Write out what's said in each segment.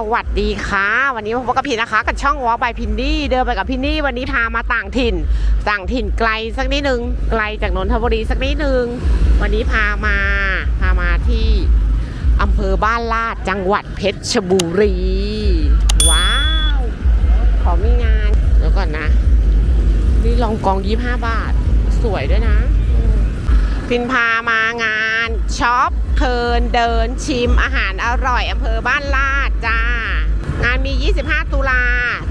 สวัสดีค่ะ วันนี้พบกับพี่นะคะ กับช่องวอล์กบายพินนี่เดินไปกับพินนี่วันนี้พามาต่างถิ่น ต่างถิ่นไกลสักนิดนึงไกลจากนนทบุรีสักนิดนึงวันนี้พามาพามาที่อำเภอบ้านลาดจังหวัดเพชรบุรี ว้าว ขอมีงานเดี๋ยวก่อนนะ นี่ลองกองยี่ห้าบาท สวยด้วยนะ พินพามางาน ช็อปเพลินเดินชิมอาหารอร่อยอำเภอบ้านลาดจ้า งานมี 25 ตุลา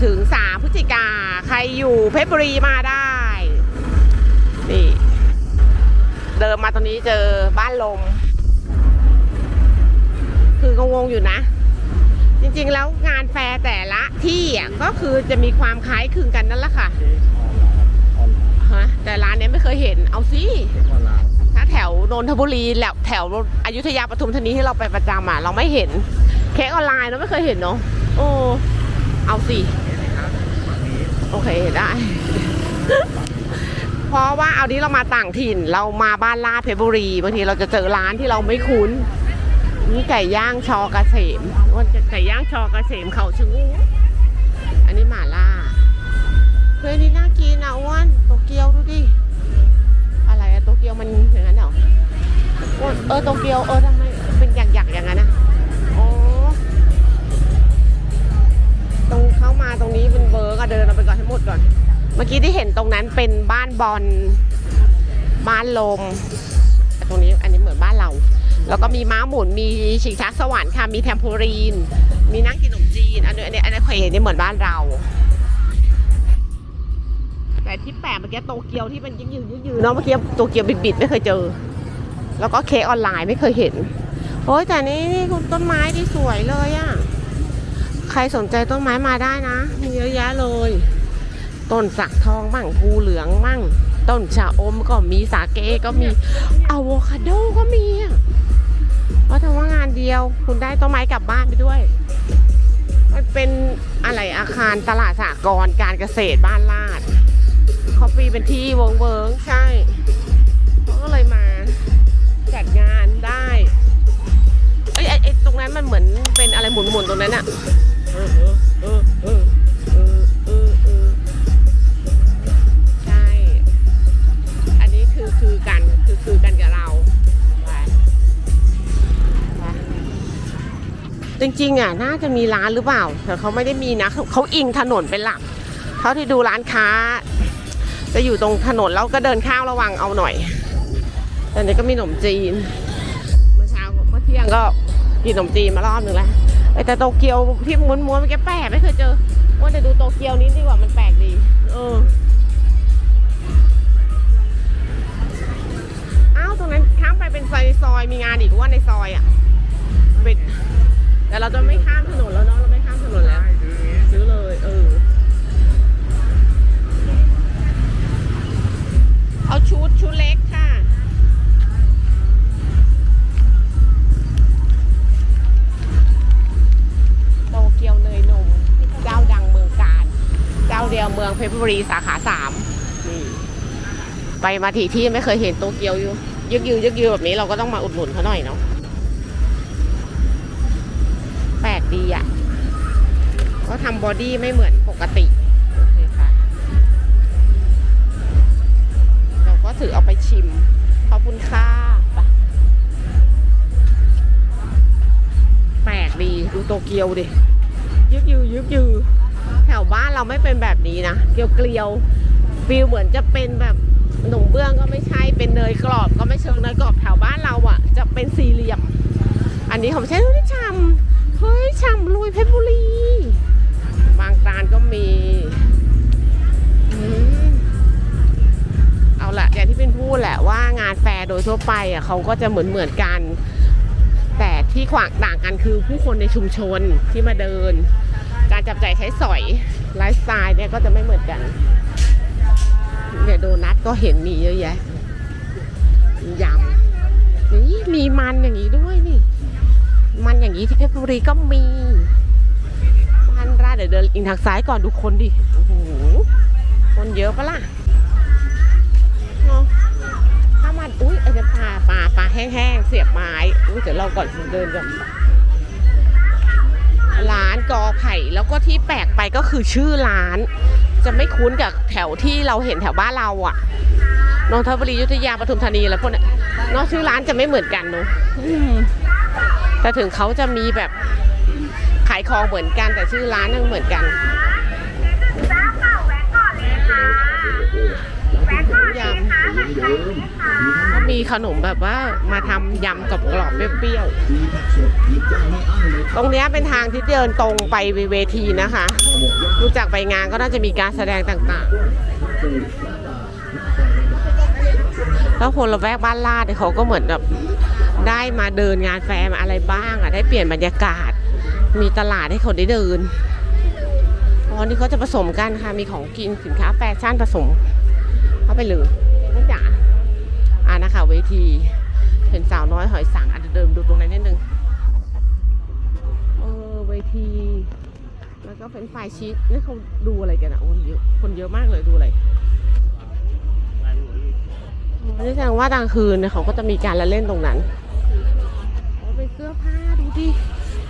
ถึง 3 พฤศจิกา ใครอยู่เพชรบุรีมาได้ นี่ เดินมาตรงนี้เจอบ้านลม คืองงอยู่นะ จริงๆแล้วงานแฟร์แต่ละที่อะก็คือจะมีความคล้ายคลึงกันนั่นแหละค่ะ ฮะ แต่ร้านเนี้ยไม่เคยเห็น เอาสิ วนนทบุรีแล้วแถวอยุธยาปทุมธานีที่เราไปประจำอะเราไม่เห็นเค้กออนไลน์เราไม่เคยเห็นเนาะโอ้เอาสิโอเคได้ เพราะว่าเอานี้เรามาต่างถิ่นเรามาบ้านลาดเพชรบุรีบางทีเราจะเจอร้านที่เราไม่คุ้นนี่ไก่ย่างชอกเกษมวันไก่ย่างชอกเกษมเขาชะงูอันนี้หมาล่าเฮ้ยนี่น่ากินนะอ้วน เออโตเกียวเออทำไมเป็นหยักๆอย่างนั้นนะอ๋อตรงเข้ามาตรงนี้เป็นเวิร์กอะเดินเราไปก่อนให้หมดก่อน เมื่อกี้ที่เห็นตรงนั้นเป็นบ้านบอลบ้านลมแต่ตรงนี้อันนี้เหมือนบ้านเรา แล้วก็มีม้าหมุนมีชิงช้าสวรรค์ค่ะมีแทมโพลีน มีนั่งกินขนมจีนอันนี้อันนี้อันนี้เคยเห็นนี่เหมือนบ้านเรา แต่ที่แปลกเมื่อกี้โตเกียวที่มันยืดยืดยืดเนาะเมื่อกี้โตเกียวบิดบิดๆไม่เคยเจอ แล้วก็เค้กออนไลน์ไม่เคยเห็น โอ้ยแต่นี่นี่ต้นไม้ที่สวยเลยอะใครสนใจต้นไม้มาได้นะ มีเยอะแยะเลย ต้นสักทองมั่งภูเหลืองมั่งต้นชาอมก็มีสาเกก็มีอะโวคาโดก็มีอะว่าแต่ว่างานเดียว คุณได้ต้นไม้กลับบ้านไปด้วย มันเป็นอะไรอาคารตลาดสากรการเกษตรบ้านลาดเขาปีเป็นที่เวิงเวิงใช่เขาก็เลยมา จัดงานได้เอ้ยไอ้ไอ้ตรงนั้นมันเหมือนเป็นอะไรหมุนๆตรงนั้นอะเออเออเออเออเออเออใช่ อันนี้คือคือกันคือคือกันกับเราไปไปจริงๆอะน่าจะมีร้านหรือเปล่า แต่เขาไม่ได้มีนะเขาเขาอิงถนนเป็นหลัก เท่าที่ดูร้านค้า จะอยู่ตรงถนนแล้วก็เดินข้าวระวังเอาหน่อย แต่นี้ก็มีขนมจีน เมื่อเช้าเมื่อเที่ยงก็กินขนมจีนมารอบหนึ่งแล้วแต่โตเกียวที่ม้วนม้วนๆเมื่อกี้แปลกไม่เคยเจอว่าจะดูโตเกียวนี้ดีกว่ามันแปลกดี เอออ้าวตรงนั้นข้ามไปเป็นซอยซอยมีงานอีกว่าในซอยอะปิดแต่เราจะไม่ข้ามถนนแล้วเนาะ เจ้าเดียวเมืองเพชรบุรีสาขาสามนี่ไปมาทีที่ไม่เคยเห็นโตเกียวอยู่ยึกยือยึกยือแบบนี้เราก็ต้องมาอุดหนุนเขาหน่อยเนาะแปลกดีอะก็ทำบอดี้ไม่เหมือนปกติโอเคค่ะเราก็ถือเอาไปชิม ขอบคุณค่ะไปแปลกดีดูโตเกียวดิ ยึกยือยึกยือ แถวบ้านเราไม่เป็นแบบนี้นะเกลียวเกลียวๆฟิลเหมือนจะเป็นแบบหนุ่มเบื้องก็ไม่ใช่เป็นเนยกรอบก็ไม่เชิงเนยกรอบแถวบ้านเราอะ จะเป็นสี่เหลี่ยม อันนี้ของใช่ที่ชำเฮ้ยชำลุยเพชรบุรีบางตาลก็มีอมเอาละอย่างที่เป็นพูดแหละว่างานแฟร์โดยทั่วไปอะเขาก็จะเหมือนเหมือนกัน แต่ที่ขวางต่างกันคือผู้คนในชุมชนที่มาเดิน การจับจ่ายใช้สอยไลฟ์สไตล์เนี่ยก็จะไม่เหมือนกันเนี่ยโดนัทก็เห็นมีเยอะแยะมียำนี่มีมันอย่างนี้ด้วยนี่ มันอย่างนี้ที่เพชรบุรีก็มีบ้านราเดี๋ยวเดินอิงทางซ้ายก่อนดูคนดิโอ้โหคนเยอะปะล่ะเนอะถ้ามันอุ้ยไอ้จะปลาปลาปลาแห้งๆเสียบไม้อุ้ยเดี๋ยวเราก่อนเดินก่อน ร้านกอไผ่แล้วก็ที่แปลกไปก็คือชื่อร้าน จะไม่คุ้นกับแถวที่เราเห็นแถวบ้านเราอะนนทบุรียุธยาปทุมธานีแล้วพวกนี้เนอะชื่อร้านจะไม่เหมือนกันเนาะแต่ถึงเขาจะมีแบบขายของเหมือนกันแต่ชื่อร้านยังเหมือนกัน ยำก็มีขนมแบบว่ามาทำยำกรอบๆเปรี้ยวๆตรงเนี้ยเป็นทางที่เดินตรงไปเวทีนะคะ รู้จักไปงานก็น่าจะมีการแสดงต่างๆ แล้วคนละแวกบ้านลาดเนี่ยเขาก็เหมือนแบบได้มาเดินงานแฟร์มาอะไรบ้างอะได้เปลี่ยนบรรยากาศ มีตลาดให้คนได้เดินอ๋อนี่เขาจะผสมกันค่ะ มีของกินสินค้าแฟชั่นผสม เข้าไปเลยนี่จ๋าอ่านะคะเวทีเห็นสาวน้อยหอยสังอาจจะเดินดูตรงนั้นนิดนึงเออเวที แล้วก็เป็นฝ่ายชีสนี่เขาดูอะไรกันอะคนเยอะคนเยอะมากเลยดูอะไรนี่แสดงว่าตอนคืนเนี่ยเขาก็จะมีการละเล่นตรงนั้นเป็นเสื้อผ้าดูดิ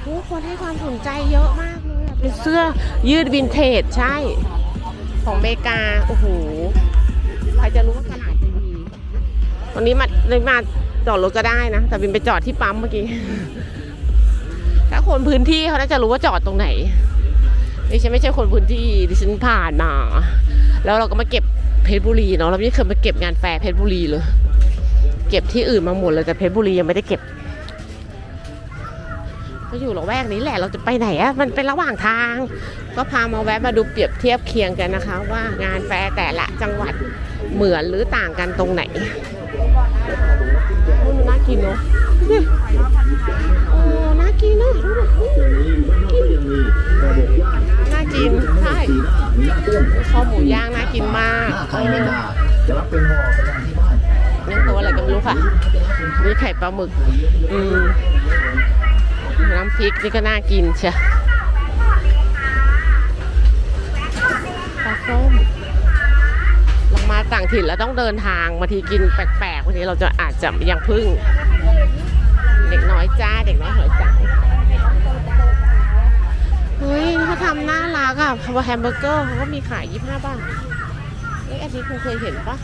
โอ้คนให้ความสนใจเยอะมากเลยเป็นเสื้อยืดวินเทจใช่ ของเมกา โอ้โห ใครจะรู้ว่าตลาดจะดีวันนี้มาเลยมาจอดรถก็ได้นะ แต่บินไปจอดที่ปั๊มเมื่อกี้ ถ้าคนพื้นที่เขาน่าจะรู้ว่าจอดตรงไหนดิฉันไม่ใช่คนพื้นที่ดิฉันผ่านมา แล้วเราก็มาเก็บเพชรบุรีเนาะเราไม่เคยมาเก็บงานแฟร์เพชรบุรีเลยเก็บที่อื่นมาหมดเลยแต่เพชรบุรียังไม่ได้เก็บก็อยู่ละแวกนี้แหละเราจะไปไหนอะมันเป็นระหว่างทาง ก็พามาแวะมาดูเปรียบเทียบเคียงกันนะคะ ว่างานแฟร์แต่ละจังหวัด เหมือนหรือต่างกันตรงไหนโอ้น่ากินเนาะนี่โอ้น่ากินเนาะดูดิน่ากิน ใช่ข้าวหมูย่างน่ากินมากใครไม่ด่าจะรับเป็นห่อไปทานที่บ้านนี่ตัวอะไรก็ไม่รู้ค่ะนี่ไข่ปลาหมึก อืมน้ำพริกนี่ก็น่ากินเชี ต่างถิ่นแล้วต้องเดินทางบางทีกินแปลกๆวันนี้เราจะอาจจะยังพึ่ง เด็กน้อยจ้าเด็กน้อยหอยจังเฮ้ยเขาทำน่ารักอะเพราะว่าแฮมเบอร์เกอร์เขาก็มีขายยี่ห้าบาทเอ้ยอันนี้คุณเคยเห็นปะ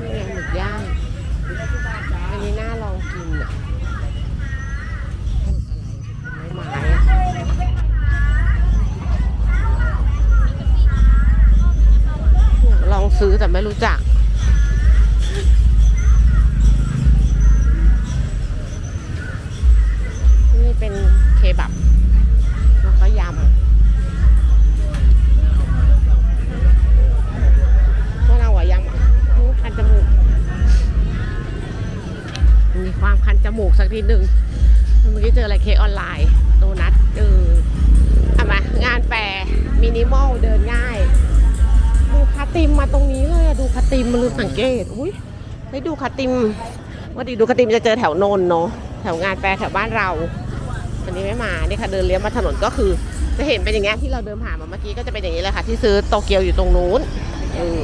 นี่ไงหมึกย่าง จมูกสักทีหนึ่งเมื่อกี้เจออะไรเค้กออนไลน์โดนัทเออเอามางานแฟร์มินิมอลเดินง่าย ดูคาติมมาตรงนี้เลยดูคาติมมาลืมสังเกตอุ้ยได้ดูคาติมว่าดีดูคาติมจะเจอแถวนนเนาะแถวงานแฟร์แถวบ้านเราอันนี้ไม่มานี่ค่ะเดินเลี้ยวมาถนนก็คือ จะเห็นเป็นอย่างเงี้ยที่เราเดินผ่านมาเมื่อกี้ก็จะเป็นอย่างนี้เลยค่ะ ที่ซื้อโตเกียวอยู่ตรงนู้นเออ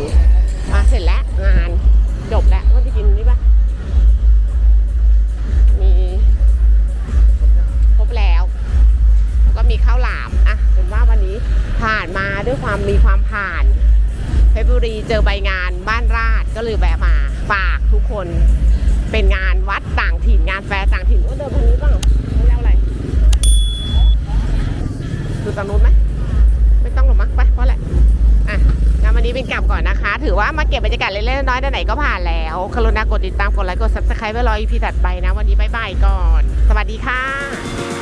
มาเสร็จแล้วงาน ก็เลยแวะมาฝากทุกคนเป็นงานวัดต่างถิ่นงานแฟร์ต่างถิ่นว่าเดินทางนี้เปล่าไม่เล่าอะไรดูตรงนู้นไหมไม่ต้องหรอกมั้งไปเพราะอะไรอะงั้นวันนี้เป็นกลับก่อนนะคะ ถือว่ามาเก็บบรรยากาศเล็กๆน้อยๆด้านไหนก็ผ่านแล้วกรุณากดติดตามกดไลค์กด subscribe ไว้รออีพีถัดไปนะ วันนี้บายบายก่อน สวัสดีค่ะ